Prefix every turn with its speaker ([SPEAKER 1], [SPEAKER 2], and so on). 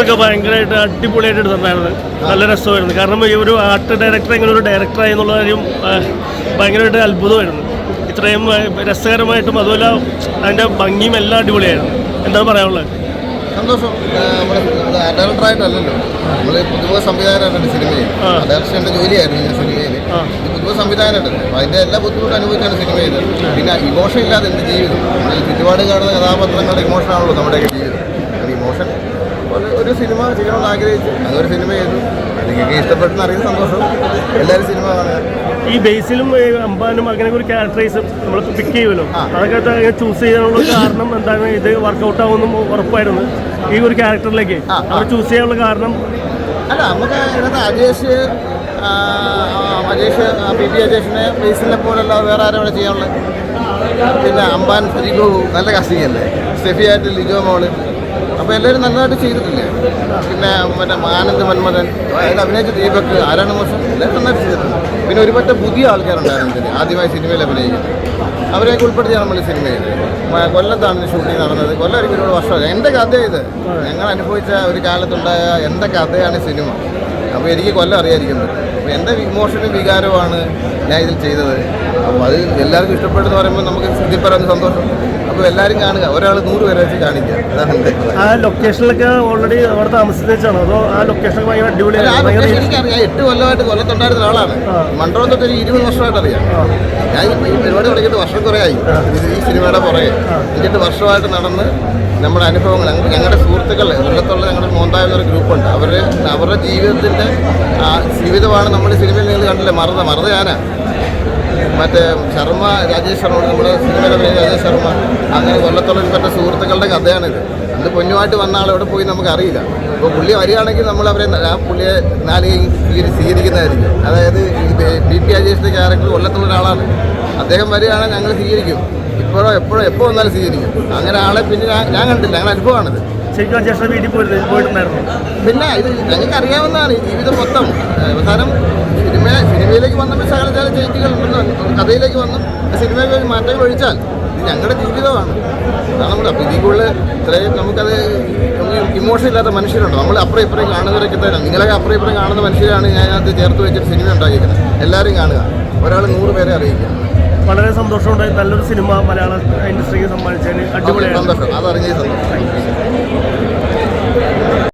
[SPEAKER 1] ഒക്കെ ഭയങ്കരമായിട്ട് അടിപൊളിയായിട്ട് എടുത്തിട്ടുണ്ടായിരുന്നു. നല്ല രസമായിരുന്നു. കാരണം ഈ ഒരു ആർട്ട് ഡയറക്ടർ ഇങ്ങനെ ഒരു ഡയറക്ടറായി എന്നുള്ള കാര്യം ഭയങ്കരമായിട്ട് അത്ഭുതമായിരുന്നു. ഇത്രയും രസകരമായിട്ടും അതുപോലെ അതിന്റെ ഭംഗിയും എല്ലാം അടിപൊളിയായിരുന്നു. എന്താണ് പറയാനുള്ളത്?
[SPEAKER 2] സന്തോഷം. നമ്മുടെ ഡയറക്ടറായിട്ടല്ലല്ലോ നമ്മൾ പുതുമുഖ സംവിധായകനായിട്ടുണ്ട് സിനിമയിൽ.
[SPEAKER 1] ആ.
[SPEAKER 2] ഡയറക്ഷന്റെ ജോലിയായിരുന്നു ഞാൻ സിനിമയിൽ
[SPEAKER 1] ആ.
[SPEAKER 2] ഇത് പുതുമുഖ സംവിധായകനായിട്ടല്ലേ അപ്പോൾ അതിന്റെ എല്ലാ ബുദ്ധിമുട്ടും അനുഭവിച്ചാണ് സിനിമ ചെയ്തത് പിന്നെ ഇമോഷൻ ഇല്ലാതെ ജീവിതം? ചുറ്റുപാട് കാണുന്ന കഥാപാത്രങ്ങളുടെ ഇമോഷനാണല്ലോ നമ്മുടെയൊക്കെ ജീവിതം. ഒരു ഒരു സിനിമ ചെയ്യണമെന്ന് ആഗ്രഹിച്ചു. അതൊരു സിനിമ ചെയ്തു. നിങ്ങൾക്ക് ഇഷ്ടപ്പെട്ടെന്ന് അറിയുന്ന സന്തോഷം. എല്ലാവരും സിനിമ
[SPEAKER 1] ഈ ബേസിലും അമ്പാനും അങ്ങനെ ഒരു ക്യാരക്ടറൈസ് നമ്മൾ പിക്ക് ചെയ്യുമല്ലോ.
[SPEAKER 2] അതൊക്കെ
[SPEAKER 1] അതൊക്കെ ചൂസ് ചെയ്യാനുള്ള കാരണം എന്താണ്? ഇത് വർക്കൗട്ട് ആവുമെന്നും ഉറപ്പായിരുന്നു. ഈ ഒരു ക്യാരക്ടറിലേക്ക്. അവർ ചൂസ് ചെയ്യാനുള്ള കാരണം?
[SPEAKER 2] അല്ല നമുക്ക് ഇതിനകത്ത് അജേഷ് അജേഷ് പി പി അജേഷിനെ ബേസിനെ പോലുള്ള വേറെ ആരും ഇവിടെ ചെയ്യാനുള്ളത്? പിന്നെ അമ്പാൻ സജിഗു നല്ല കാസ്റ്റിംഗ് അല്ലേ? സ്റ്റെഫിയായിട്ട് ലിജോ മോൾ. അപ്പോൾ എല്ലാവരും നന്നായിട്ട് ചെയ്തിട്ടില്ലേ? പിന്നെ മറ്റേ ആനന്ദ് മന്മഥൻ അതായത് അഭിനയിച്ച ദീപക് ആരാണ് മോശം? എല്ലാവരും നന്നായിട്ട് ചെയ്തിട്ടുണ്ട്. പിന്നെ ഒരുപാട് പുതിയ ആൾക്കാരുണ്ടായിരുന്നു ഇതിൽ ആദ്യമായി സിനിമയിൽ അഭിനയിക്കുന്നത്. അവരെയൊക്കെ ഉൾപ്പെടുത്തിയാണ് നമ്മൾ സിനിമയിൽ കൊല്ലത്താണ് ഷൂട്ടിംഗ് നടന്നത്. കൊല്ലം ഒരു ഒരുപാട് വർഷമാണ് എന്റെ കഥ ഇത്. ഞങ്ങൾ അനുഭവിച്ച ഒരു കാലത്തുണ്ടായ എന്റെ കഥയാണ് സിനിമ. അപ്പോൾ എനിക്ക് കൊല്ലം അറിയാതിരിക്കുന്നത് അപ്പോൾ എന്റെ ഇമോഷനും വികാരവുമാണ് ഞാൻ ഇതിൽ ചെയ്തത്. അപ്പോൾ അത് എല്ലാവർക്കും ഇഷ്ടപ്പെട്ടെന്ന് പറയുമ്പോൾ നമുക്ക് സിദ്ധിപ്പറയുന്ന സന്തോഷം. അപ്പോൾ എല്ലാവരും കാണുക. ഒരാൾ നൂറ് പേരെ വെച്ച് കാണിക്കുക. അതാണ്
[SPEAKER 1] ആ ലൊക്കേഷനിലൊക്കെ ഓൾറെഡി അവിടെ താമസിച്ചാണോ അതോ ആ ലൊക്കേഷൻ ഭയങ്കര അടിപൊളിയാണ്
[SPEAKER 2] എനിക്കറിയാം. എട്ട് കൊല്ലമായിട്ട് കൊല്ലത്തുണ്ടായിരുന്ന ഒരാളാണ്. മണ്ഡലം തൊട്ട് ഒരു ഇരുപത് വർഷമായിട്ട് അറിയാം. ഞാൻ ഈ പരിപാടി തുടങ്ങിയിട്ട് വർഷം കുറേ ആയി. ഇത് ഈ സിനിമയുടെ പുറകെ. എന്നിട്ട് വർഷമായിട്ട് നടന്ന് നമ്മുടെ അനുഭവങ്ങൾ. ഞങ്ങ- ഞങ്ങളുടെ സുഹൃത്തുക്കൾ കൊല്ലത്തുള്ള ഞങ്ങളുടെ മോന്തായ ഒരു ഗ്രൂപ്പുണ്ട്. അവർ അവരുടെ ജീവിതത്തിന്റെ ആ ജീവിതമാണ് നമ്മൾ സിനിമയിൽ നിങ്ങൾ കണ്ടില്ലേ. മറന്ന മറന്ന ഞാനാ. മറ്റേ ശർമ്മ രാജേഷ് ശർമ്മ നമ്മുടെ സിനിമയുടെ പേര് രാജേഷ് ശർമ്മ. അങ്ങനെ കൊല്ലത്തുള്ള പറ്റ സുഹൃത്തുക്കളുടെ കഥയാണിത്. അത് പൊന്നുമായിട്ട് വന്ന ആൾ എവിടെ പോയി നമുക്ക് അറിയില്ല അപ്പോൾ പുള്ളി വരികയാണെങ്കിൽ നമ്മൾ അവരെ ആ പുള്ളിയെ നാലുകയും സ്വീകരി സ്വീകരിക്കുന്നതായിരിക്കും. അതായത് ഈ ബി പി രാജേഷിന്റെ ക്യാരക്ടർ കൊല്ലത്തുള്ള ഒരാളാണ്. അദ്ദേഹം വരികയാണെങ്കിൽ ഞങ്ങൾ സ്വീകരിക്കും. ഇപ്പോഴോ എപ്പോഴോ എപ്പോൾ വന്നാലും സ്വീകരിക്കും. അങ്ങനെ ആളെ പിന്നെ ഞാൻ ഞാൻ കണ്ടില്ല അങ്ങനെ അനുഭവമാണിത്.
[SPEAKER 1] ശരിക്കും ചേട്ടൻ വീട്ടിൽ പോയിട്ടുണ്ടായിരുന്നു?
[SPEAKER 2] പിന്നെ ഇത് ഞങ്ങൾക്ക് അറിയാവുന്നതാണ് ഈ ജീവിതം മൊത്തം. അവസാനം സിനിമ സിനിമയിലേക്ക് വന്നപ്പോൾ ശകല ചില ഉണ്ടെന്ന് കഥയിലേക്ക് വന്നു സിനിമയിൽ ഒരു മാറ്റങ്ങൾ ഒഴിച്ചാൽ ഇത് ഞങ്ങളുടെ ജീവിതമാണ്. അതാണ് നമ്മൾ അപ്പോൾ ഇതിൽ കൂടുതൽ ഇത്രയും നമുക്കത് ഇമോഷൻ ഇല്ലാത്ത മനുഷ്യരുണ്ട്? നമ്മൾ അപ്പുറം ഇപ്പുറം കാണുന്നവരൊക്കെ തന്നെ. നിങ്ങളൊക്കെ അപ്പുറം ഇപ്പുറം കാണുന്ന മനുഷ്യരാണ് ഞാൻ അതിനകത്ത് ചേർത്ത് വെച്ചിട്ട് സിനിമ ഉണ്ടാക്കിയിരിക്കുന്നത്. എല്ലാവരും കാണുക. ഒരാൾ നൂറ് പേരെ അറിയിക്കുക.
[SPEAKER 1] വളരെ സന്തോഷമുണ്ട്. നല്ലൊരു സിനിമ മലയാള ഇൻഡസ്ട്രിക്ക് സമ്മാനിച്ചതിന് അടിപൊളിയാണ്
[SPEAKER 2] സന്തോഷം. അതറിഞ്ഞ സന്തോഷം.